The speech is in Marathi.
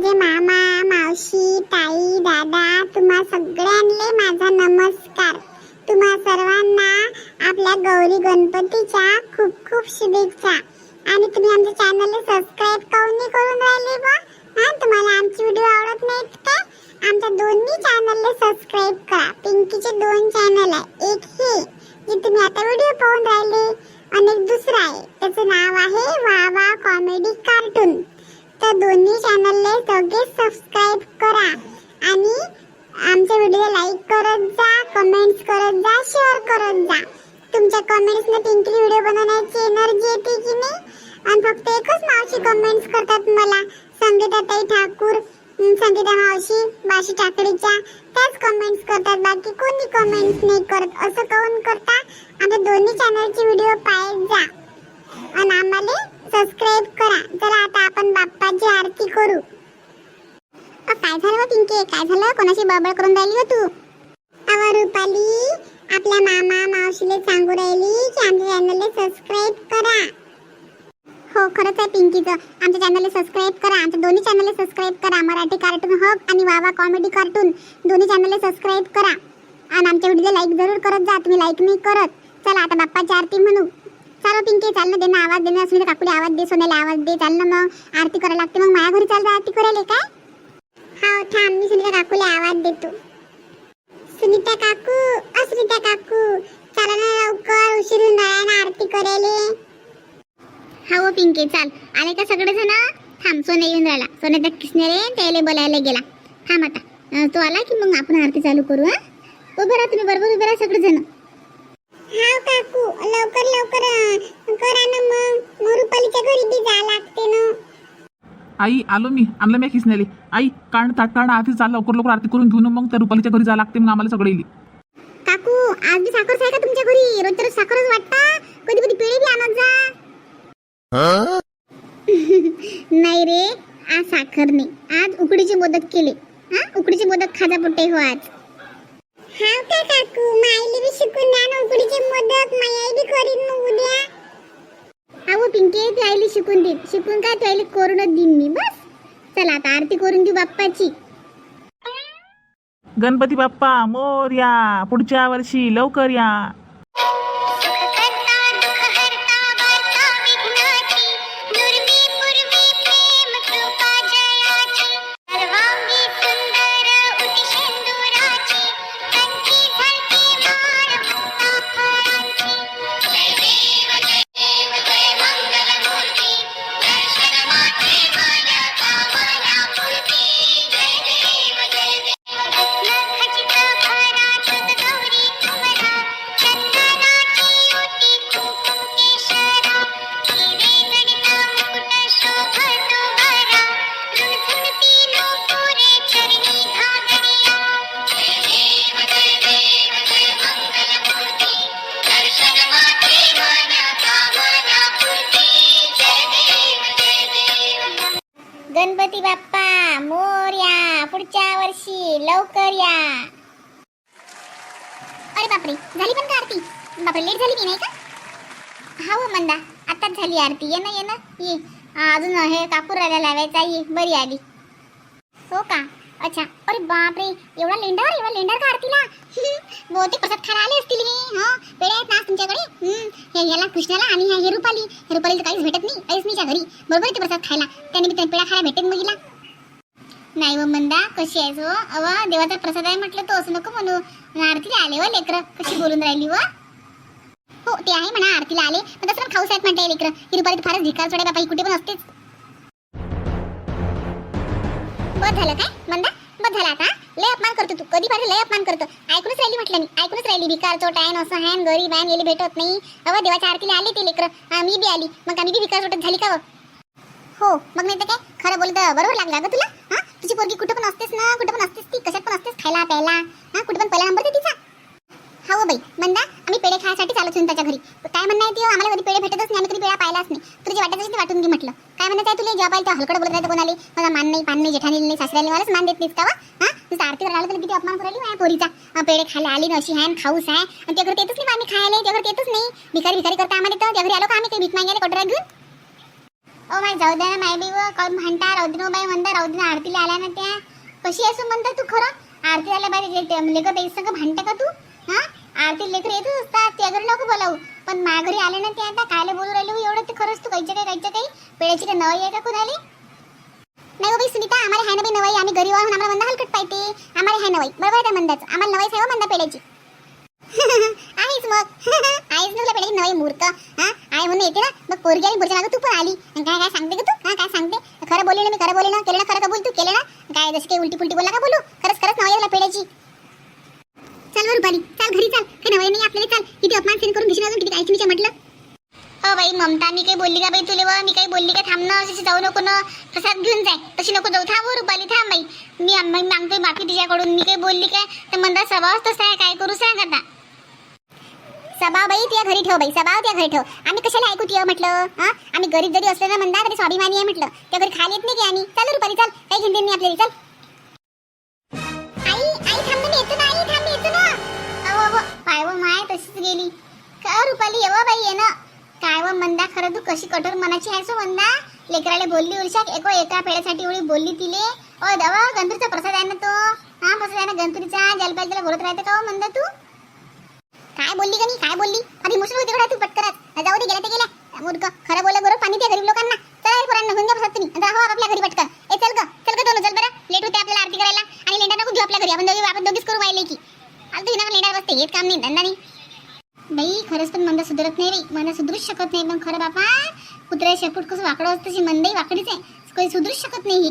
माझे मामा मावशी ताई दादा तुम्हा सगळ्यांना माझा नमस्कार. तुम्हा सर्वांना आपल्या गौरी गणपतीच्या खूप खूप शुभेच्छा. आणि तुम्ही आमच्या चॅनलला सबस्क्राईब काऊन नाही करून राहिले बा हा तुम्हाला आमची व्हिडिओ आवडत नाहीत का? आमच्या दोन्ही चॅनलला सबस्क्राईब करा. पिंकीचे दोन चॅनल आहे. एक हे जे तुम्ही आता व्हिडिओ पाहून राहिले. आणि एक दुसरं आहे. त्याचं नाव आहे वा वा कॉमेडी कार्टून तर दोन्ही चॅनलला सगळे सबस्क्राईब करा. आणि आमचे व्हिडिओ लाईक करत जा कमेंट्स करत जा शेअर करत जा. तुमच्या कमेंट्सने पिंकली व्हिडिओ बनवण्याची एनर्जी येते की नाही? आणि फक्त एकच मावशी कमेंट्स करतात मला. संगीताताई ठाकूर संगीता मावशी बाशी ठाकरेच्या. त्याच कमेंट्स करतात. बाकी कोणी कमेंट्स नाही करत. असं काऊन करता? आमच्या दोन्ही चॅनलचे व्हिडिओ पाहत जा. आणि आम्हाला सबस्क्राईब करा. चला आता आपण बाप्पाची आरती करू. अ, काय झालं हो बा काय झालं? कोणाशी बडबड करून राहिली हो तू? अव रुपाली आपल्या मामा मावशीले सांगू राहिली की आमच्या चॅनलला सबस्क्राईब करा. हो खरंच आहे पिंकीचं. आमच्या चॅनलला सबस्क्राईब करा. आमच्या दोन्ही चॅनलला सबस्क्राईब करा. मराठी कार्टून हक आणि वावा कॉमेडी कार्टून दोन्ही चॅनलला सबस्क्राईब करा. आणि आमच्या व्हिडिओला लाईक जरूर करत जा. तुम्ही लाईक नाही करत. चला आता बाप्पाची आरती म्हणू. चालो पिंकी चाल ना दे ना आवाज दे ना सुनीता काकुले आवाज दे सोन्याला आवाज दे चाल ना मग आरती करायला लागते मग माझ्या घरी चाल जा आरती करायला काय? हा थांब मी सुनीता काकूला आवाज देतो. सुनीता काकू अस्मिता काकू चला ना लवकर उशीर होऊन राहिला ना आरती करायला. हा हो पिंके चाल. आले का सगळे जण थांब सोने येऊन राहिला. सोने त्या किसनेरे त्याला बोलायला गेला. थांब आता. तो आला की मग आपण आरती चालू करू हा? उभं राहा तुम्ही बरोबर उभे राहा सगळे आई आलो मी. आणलं मी खिसनेले आई काढ ताट काढ आधी चाल लवकर लवकर आरती करून घेऊन मग त्या रुपालीच्या घरी जा लागते. मग आम्हाला सगळे येईल. काकू आज बी साखर आहे का तुमच्या घरी? रोजच्या रोज साखरच वाटता. कधी कधी पेढे बी आणत जा. नाही रे आज साखर नाही. आज उकडीचे मोदक केले. हा? उकडीचे मोदक खाजा पोटे हो आज. हाव का काकू? माईले बी शिकून द्या ना उकडीचे मोदक. माई आई बी करीन मग उद्या. अहो पिंकी ती शिकून देईन शिकून काय ती करूनच देईन मी? बस. चला आता आरती करून देऊ बाप्पाची. गणपती बाप्पा मोर या पुढच्या वर्षी लवकर या. लवकर या. अरे बापरे झाली पण का आरती? बापरे लेट झाली की नाही का? हा हो मंदा आताच झाली आरती. ये ना ये ना ये. अजून हे कापूर राहिला लावायचा ये बरी आली. हो का? अच्छा अरे बापरे एवढा लेंडर एवढा लेंडर का आरतीला? बहुतेक प्रसाद खायला आले असतील हे हा हो, पेढे आहेत ना तुमच्याकडे? हम्म, हे याला कृष्णाला आणि ह्या हे रुपाली. हे रुपालीला काहीच भेटत नाही काहीच नाही घरी. बरोबर ते प्रसाद खायला. त्यानिमित्ताने बी पेढा खायला भेटेल मुलीला. नाही व मंदा कशी आहेस हो? अव देवाचा प्रसाद आहे म्हटलं तो असं नको म्हणू. आरतीला आले व लेकर. कशी बोलून राहिली व? हो ते आहे म्हणा आरतीला आले. पण तसं पण खाऊस आहेत म्हणते लेकर. ही रुपाली फारच धिकार सोडे बापा ही कुठे पण असतेच. बस झालं काय मंदा? बस झाला आता लय अपमान करतो तू. कधी पाहिजे लय अपमान करतो? ऐकूनच राहिली म्हटलं मी. ऐकूनच राहिली. भिकार चोट आहे असं आहे गरीब आहे भेटत नाही. अव देवाच्या आरतीला आले ते लेकर. मी बी आली. मग आम्ही बी भिकार चोटत झाली का व? हो मग नाही तर काय? खरं बोलत बरोबर लागला ग तुला? हा? तुझी पोरगी कुठं पण असतेस ना कुठं पण असतेस ती कशात पण असतेस खायला प्यायला. हा कुठं पण पहिला नंबर दे तिचा. हा हो बाई मंदा आम्ही पेढे खायसाठी चालत होतो त्याच्या घरी. काय म्हणणं आहे ते आम्हाला कधी पेढे भेटतच नाही आम्ही कधी पेढा पाहिलाच नाही. तुझी वाटत असेल ते वाटून घे म्हटलं. काय म्हणत आहे तुला? जेव्हा पाहिजे हलकड बोलत राहतं कोणाला? मला मान नाही पान नाही जेठानी नाही सासऱ्याला मलाच मान देत नाहीस का हा? तुझं आरती करायला तर किती अपमान करायली माझ्या पोरीचा. पेढे खायला आली ना अशी आहे खाऊस आहे आणि त्या घरी येतच नाही बा आम्ही खायला त्या घरी येतच नाही. भिकारी भिकारी करता आम्हाला तर. त्या घरी आलो का आम्ही? काही भीक मागायला कटोरा घेऊन. ओ माय जाऊ द्या ना माय बी कोण म्हणता राहू बाई म्हणता राहू आरतीला आल्या ना त्या. कशी असं म्हणता तू खरं? आरती आल्या बाई लेकर ताई संग भांडते का तू? हा? आरती लेकर येतच असतात त्या घरी नको बोलावू. पण माझ्या घरी आले ना ते आता कायले बोलू राहिले हो, एवढं ते खरंच तू कायच्या काय कायच्या काही पेळ्याची काय नवाई आहे का कुणाली? नाही हो बाई सुनीता आम्हाला ह्या ना बाई नवाई आम्ही घरी वाहून आम्हाला मंदा हलकट पाहिजे. आम्हाला ह्या नवाई बरोबर आहे त्या मंदाचं? आम्हाला नवाईच आहे हो मंदा मग. आहेच ना तुला नवी मूर्त. मूर्ख हा? आहे म्हणून येते ना? मग पोरगी आली पुढच्या मागं तू पण आली. आणि काय काय सांगते का तू? हा काय सांगते? खरं बोलले ना मी खरं बोलले ना? केलं ना खरं का बोल तू? केलं ना? काय जशी काही उलटी पुलटी बोलला का बोलू? खरंच खरंच नवी आहे तुला चल वर रुपाली चाल घरी चाल. काय नवाई नाही आपल्याला चाल. किती अपमान सेन करून घेशील अजून? किती काय मी म्हटलं? हो बाई ममता मी काही बोलली का बाई तुले व? मी काही बोलली का? थांब ना अशी जाऊ नको ना. प्रसाद घेऊन जाय. तशी नको जाऊ. थांब रुपाली थांब बाई. मी मागतोय माफी तिच्याकडून. मी काही बोलली काय? तर म्हणता स्वभावच तसा आहे. काय करू सांग आता? सभा बाई तुझ्या घरी ठेव बाई सभा त्या घरी ठेव. आम्ही कशाला ऐकू तुझ्या म्हटलं हा? आम्ही गरीब जरी असले ना म्हणता तरी स्वाभिमानी आहे म्हटलं. त्या घरी खाली येत नाही की आम्ही चल रुपाली चल. काही घेऊन दे आपल्याला चल. आई आई थांब मी येतो ना आई थांब मी येतो ना. अहो अहो पाय व माय तशीच गेली. का हो रुपाली येवा बाई ये ना. काय व मंदा खरं तू कशी कठोर मनाची आहेस हो मंदा? लेकराला बोलली उरशाक एको एका पेड्यासाठी एवढी बोलली तिले. ओ दवा गंधुरीचा प्रसाद आहे ना तो? हा प्रसाद आहे ना गंधुरीचा? जलपाल तिला बोलत राहते का हो मंदा तू? काय बोलली का मी? काय बोलली? आधी मुसळ होते कडा तू पटकरात जाऊ दे गेल्या ते गेल्या. मूर्ख. खरं बोल बरोबर पाणी द्या गरीब लोकांना. चल पोरांना घेऊन घ्या प्रसाद तुम्ही. आता हो आपल्या घरी पटकन. ए चल ग चल ग दोन चल बरं. लेट होते आपल्याला आरती करायला. आणि लेंडा नको घेऊ आपल्या घरी. आपण दोघी आपण दोघीच करू वाहिले की आता तू हिना लेंडा बसते. हेच काम नाही धंदा नाही. बाई खरंच पण मंदा सुधरत नाही रे मना सुधरूच शकत नाही. पण खरं बापा कुत्र्या शेपूट कसं वाकडं असतं? तशी मंदही वाकडीच आहे. काही सुधरूच शकत नाही